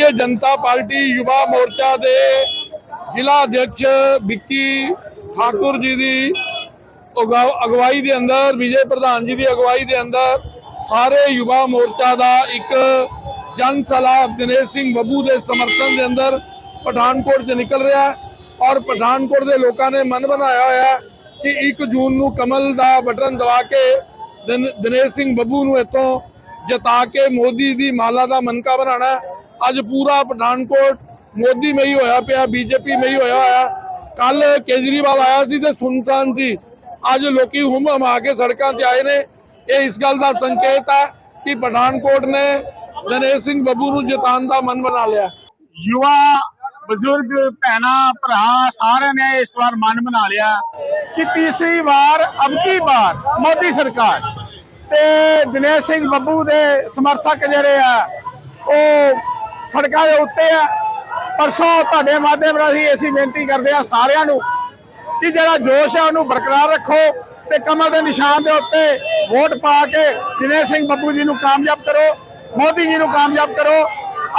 Bharatiya Janata party Yuva Morcha ਦੇ ਜ਼ਿਲ੍ਹਾ ਅਧਿਕਸ਼ ਵਿੱਕੀ ਠਾਕੁਰ ਜੀ ਦੀ ਅਗਵਾਈ ਦੇ ਅੰਦਰ, ਵਿਜੇ ਪ੍ਰਧਾਨ ਜੀ ਦੀ ਅਗਵਾਈ ਦੇ ਅੰਦਰ ਸਾਰੇ ਯੁਵਾ ਮੋਰਚਾ ਦਾ ਇੱਕ ਜਨ ਸਲਾਹ ਦਿਨੇਸ਼ ਸਿੰਘ ਬੱਬੂ ਦੇ ਸਮਰਥਨ ਦੇ ਅੰਦਰ ਪਠਾਨਕੋਟ 'ਚ ਨਿਕਲ ਰਿਹਾ ਔਰ ਪਠਾਨਕੋਟ ਦੇ ਲੋਕਾਂ ਨੇ ਮਨ ਬਣਾਇਆ ਹੋਇਆ ਕਿ 1 ਜੂਨ ਨੂੰ ਕਮਲ ਦਾ ਬਟਨ ਦਬਾ ਕੇ ਦਿਨੇਸ਼ ਸਿੰਘ ਬੱਬੂ ਨੂੰ ਇੱਥੋਂ ਜਿਤਾ ਕੇ ਮੋਦੀ ਦੀ ਮਾਲਾ ਦਾ ਮਨਕਾ ਬਣਾਉਣਾ ਅੱਜ ਪੂਰਾ ਪਠਾਨਕੋਟ ਮੋਦੀ ਮਈ ਹੋਇਆ ਪਿਆ, ਬੀਜੇਪੀ ਮਈ ਹੋਇਆ ਹੋਇਆ। ਕੱਲ ਕੇਜਰੀਵਾਲ ਆਇਆ ਸੀ ਤੇ ਸੁਨਸਾਨ ਸੀ। ਅੱਜ ਲੋਕੀ ਹੁਮ ਹਮਾ ਕੇ ਸੜਕਾਂ ਤੇ ਆਏ ਨੇ। ਇਹ ਇਸ ਗੱਲ ਦਾ ਸੰਕੇਤ ਹੈ ਕਿ ਪਠਾਨਕੋਟ ਨੇ ਦਿਨੇਸ਼ ਸਿੰਘ ਬੱਬੂ ਨੂੰ ਜਿਤਾਉਣ ਦਾ ਮਨ ਬਣਾ ਲਿਆ। ਯੁਵਾ, ਬਜ਼ੁਰਗ, ਭੈਣਾਂ, ਭਰਾ ਸਾਰਿਆਂ ਨੇ ਇਸ ਵਾਰ ਮਨ ਬਣਾ ਲਿਆ ਕਿ ਤੀਸਰੀ ਵਾਰ, ਅਬ ਵਾਰ ਮੋਦੀ ਸਰਕਾਰ। ਤੇ ਦਿਨੇਸ਼ ਸਿੰਘ ਬੱਬੂ ਦੇ ਸਮਰਥਕ ਜਿਹੜੇ ਆ, ਉਹ ਸੜਕਾਂ ਦੇ ਉੱਤੇ ਆ। ਪਰਸੋਂ ਤੁਹਾਡੇ ਮਾਧਿਅਮ ਰਾਹੀਂ ਅਸੀਂ ਬੇਨਤੀ ਕਰਦੇ ਆ ਸਾਰਿਆਂ ਨੂੰ ਕਿ ਜਿਹੜਾ ਜੋਸ਼ ਹੈ ਉਹਨੂੰ ਬਰਕਰਾਰ ਰੱਖੋ ਤੇ ਕਮਲ ਦੇ ਨਿਸ਼ਾਨ ਦੇ ਉੱਤੇ ਵੋਟ ਪਾ ਕੇ ਦਿਨੇਸ਼ ਸਿੰਘ ਬੱਬੂ ਜੀ ਨੂੰ ਕਾਮਯਾਬ ਕਰੋ, ਮੋਦੀ ਜੀ ਨੂੰ ਕਾਮਯਾਬ ਕਰੋ।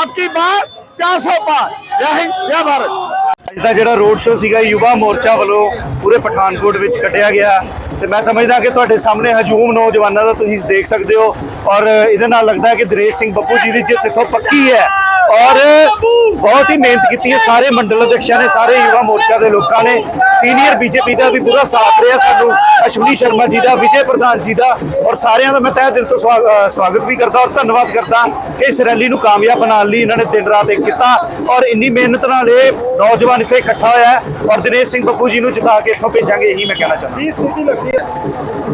ਅਬ ਕੀ ਬਾਰ 400 ਪਾਰ ਜੈ ਹਿੰਦ, ਜੈ ਭਾਰਤ। ਅੱਜ ਦਾ ਜਿਹੜਾ ਰੋਡ ਸ਼ੋਅ ਸੀਗਾ ਯੁਵਾ ਮੋਰਚਾ ਵੱਲੋਂ ਪੂਰੇ ਪਠਾਨਕੋਟ ਵਿੱਚ ਕੱਢਿਆ ਗਿਆ ਤੇ ਮੈਂ ਸਮਝਦਾ ਕਿ ਤੁਹਾਡੇ ਸਾਹਮਣੇ ਹਜੂਮ ਨੌਜਵਾਨਾਂ ਦਾ ਤੁਸੀਂ ਦੇਖ ਸਕਦੇ ਹੋ ਔਰ ਇਹਦੇ ਨਾਲ ਲੱਗਦਾ ਕਿ ਦਰੇਸ਼ ਸਿੰਘ ਬੱਬੂ ਜੀ ਦੀ ਜਿੱਤ ਇੱਥੋਂ ਪੱਕੀ ਹੈ। ਔਰ ਬਹੁਤ ਹੀ ਮਿਹਨਤ ਕੀਤੀ ਹੈ। ਸਾਰੇ ਮੰਡਲ ਅਧਿਕਸ਼ਾਂ ਨੇ ਸਾਰੇ ਯੁਵਾ ਮੋਰਚਾ ਦੇ ਲੋਕਾਂ ਨੇ ਸੀਨੀਅਰ ਬੀਜੇਪੀ ਦਾ ਵੀ ਪੂਰਾ ਸਾਥ ਰਿਹਾ ਸਾਨੂੰ ਅਸ਼ਵਨੀ ਸ਼ਰਮਾ ਜੀ ਦਾ ਵਿਜੇ ਪ੍ਰਧਾਨ ਜੀ ਦਾ ਔਰ ਸਾਰਿਆਂ ਦਾ ਮੈਂ ਤਹਿ ਦਿਲ ਤੋਂ ਸਵਾਗਤ ਵੀ ਕਰਦਾ ਔਰ ਧੰਨਵਾਦ ਕਰਦਾ ਕਿ ਇਸ ਰੈਲੀ ਨੂੰ ਕਾਮਯਾਬ ਬਣਾਉਣ ਲਈ ਇਹਨਾਂ ਨੇ ਦਿਨ ਰਾਤ ਇੱਕ ਕੀਤਾ ਔਰ ਇੰਨੀ ਮਿਹਨਤ ਨਾਲ ਇਹ ਨੌਜਵਾਨ ਇੱਥੇ ਇਕੱਠਾ ਹੋਇਆ ਔਰ ਦਿਨੇਸ਼ ਸਿੰਘ ਬੱਬੂ ਜੀ ਨੂੰ ਜਿਤਾ ਕੇ ਇੱਥੋਂ ਭੇਜਾਂਗੇ ਇਹੀ ਮੈਂ ਕਹਿਣਾ ਚਾਹੁੰਦਾ। ਕੀ ਸਥਿਤੀ ਲੱਗਦੀ ਹੈ?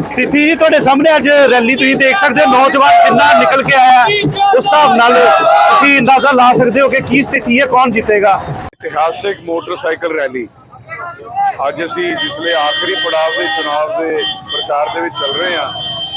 ਸਥਿਤੀ ਜੀ ਤੁਹਾਡੇ ਸਾਹਮਣੇ ਅੱਜ ਰੈਲੀ ਤੁਸੀਂ ਦੇਖ ਸਕਦੇ ਹੋ। ਨੌਜਵਾਨ ਜਿੰਨਾ ਨਿਕਲ ਕੇ ਆਇਆ ਉਸ ਹਿਸਾਬ ਨਾਲ ਤੁਸੀਂ ਅੰਦਾਜ਼ਾ ਲਾ ਸਕਦੇ ਹੋ ਕਿ ਕੀ ਸਥਿਤੀ ਹੈ, ਕੌਣ ਜਿੱਤੇਗਾ? ਇਤਿਹਾਸਿਕ ਮੋਟਰਸਾਈਕਲ ਰੈਲੀ। ਅੱਜ ਅਸੀਂ ਜਿਸਲੇ ਆਖਰੀ ਪੜਾਅ ਦੇ ਚੁਣਾਵ ਦੇ ਪ੍ਰਚਾਰ ਦੇ ਵਿੱਚ ਚੱਲ ਰਹੇ ਹਾਂ,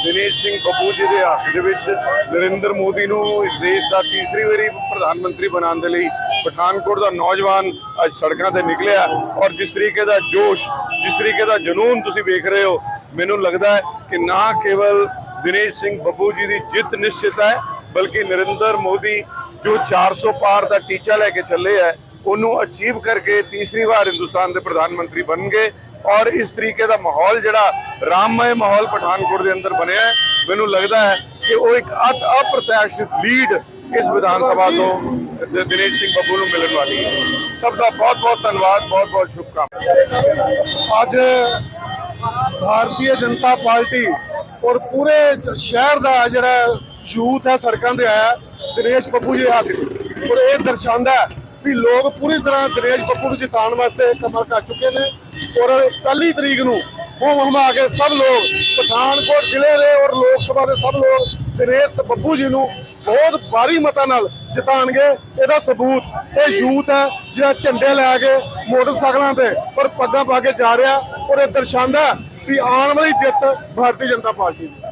ਦਿਨੇਸ਼ ਸਿੰਘ ਬੱਬੂ ਜੀ ਦੇ ਹੱਕ ਦੇ ਵਿੱਚ ਨਰਿੰਦਰ ਮੋਦੀ ਨੂੰ ਇਸ ਦੇਸ਼ ਦਾ ਤੀਸਰੀ ਵਾਰੀ ਪ੍ਰਧਾਨ ਮੰਤਰੀ ਬਣਾਉਣ ਦੇ ਲਈ ਪਠਾਨਕੋਟ ਦਾ ਨੌਜਵਾਨ ਅੱਜ ਸੜਕਾਂ ਤੇ ਨਿਕਲਿਆ ਔਰ ਜਿਸ ਤਰੀਕੇ ਦਾ ਜੋਸ਼, ਜਿਸ ਤਰੀਕੇ ਦਾ ਜਨੂਨ ਤੁਸੀਂ ਵੇਖ ਰਹੇ ਹੋ ਮੈਨੂੰ ਲੱਗਦਾ ਹੈ ਕਿ ਨਾ ਕੇਵਲ ਦਿਨੇਸ਼ ਸਿੰਘ ਬੱਬੂ ਜੀ ਦੀ ਜਿੱਤ ਨਿਸ਼ਚਿਤ ਹੈ, ਬਲਕਿ ਨਰਿੰਦਰ ਮੋਦੀ, ਜੋ 400 ਪਾਰ ਦਾ ਟੀਚਾ ਲੈ ਕੇ ਚੱਲੇ ਹੈ, ਉਹਨੂੰ ਅਚੀਵ ਕਰਕੇ ਤੀਸਰੀ ਵਾਰ ਹਿੰਦੁਸਤਾਨ ਦੇ ਪ੍ਰਧਾਨ ਮੰਤਰੀ ਬਣਨਗੇ। ਔਰ ਇਸ ਤਰੀਕੇ ਦਾ ਮਾਹੌਲ ਜਿਹੜਾ ਰਾਮਮय ਮਾਹੌਲ ਪਠਾਨਕੋਟ ਦੇ ਅੰਦਰ ਬਣਿਆ ਹੈ, ਮੈਨੂੰ ਲੱਗਦਾ ਹੈ ਕਿ ਉਹ ਇੱਕ ਅਤ ਅਪ੍ਰਤਿਆਸ਼ਿਤ ਲੀਡ ਇਸ ਵਿਧਾਨ ਸਭਾ ਤੋਂ ਦਿਨੇਸ਼ ਸਿੰਘ ਬੱਬੂ ਨੂੰ ਮਿਲਣ ਵਾਲੀ ਹੈ। ਸਭ ਦਾ ਬਹੁਤ ਬਹੁਤ ਧੰਨਵਾਦ ਬਹੁਤ ਬਹੁਤ ਸ਼ੁਭਕਾਮਨਾਵਾਂ। ਅੱਜ ਭਾਰਤੀ ਜਨਤਾ ਪਾਰਟੀ ਔਰ ਪੂਰੇ ਸ਼ਹਿਰ ਦਾ ਜਿਹੜਾ ਯੂਥ ਹੈ, ਸੜਕਾਂ ਤੇ ਆਇਆ ਦਿਨੇਸ਼ ਬੱਬੂ ਜੀ ਹੱਥ ਔਰ ਇਹ ਦਰਸਾਉਂਦਾ ਵੀ ਲੋਕ ਪੂਰੀ ਤਰ੍ਹਾਂ ਦਿਨੇਸ਼ ਬੱਬੂ ਨੂੰ ਜਿਤਾਉਣ ਵਾਸਤੇ ਕਮਰ ਕਰ ਚੁੱਕੇ ਨੇ ਔਰ ਪਹਿਲੀ ਤਰੀਕ ਨੂੰ ਉਹ ਹਮਾ ਕੇ ਸਭ ਲੋਕ, ਪਠਾਨਕੋਟ ਜ਼ਿਲ੍ਹੇ ਦੇ ਔਰ ਲੋਕ ਸਭਾ ਦੇ ਸਭ ਲੋਕ ਦਿਨੇਸ਼ ਬੱਬੂ ਜੀ ਨੂੰ ਬਹੁਤ ਭਾਰੀ ਮਤਾਂ ਨਾਲ ਜਿਤਾਣਗੇ, ਇਹਦਾ ਸਬੂਤ, ਇਹ ਯੂਥ ਹੈ ਜਿਹੜਾ ਝੰਡੇ ਲੈ ਕੇ ਮੋਟਰਸਾਈਕਲਾਂ ਤੇ ਔਰ ਪੱਗਾਂ ਪਾ ਕੇ ਜਾ ਰਿਹਾ ਔਰ ਇਹ ਦਰਸਾਉਂਦਾ ਕਿ ਆਉਣ ਵਾਲੀ ਜਿੱਤ ਭਾਰਤੀ ਜਨਤਾ ਪਾਰਟੀ ਦੀ।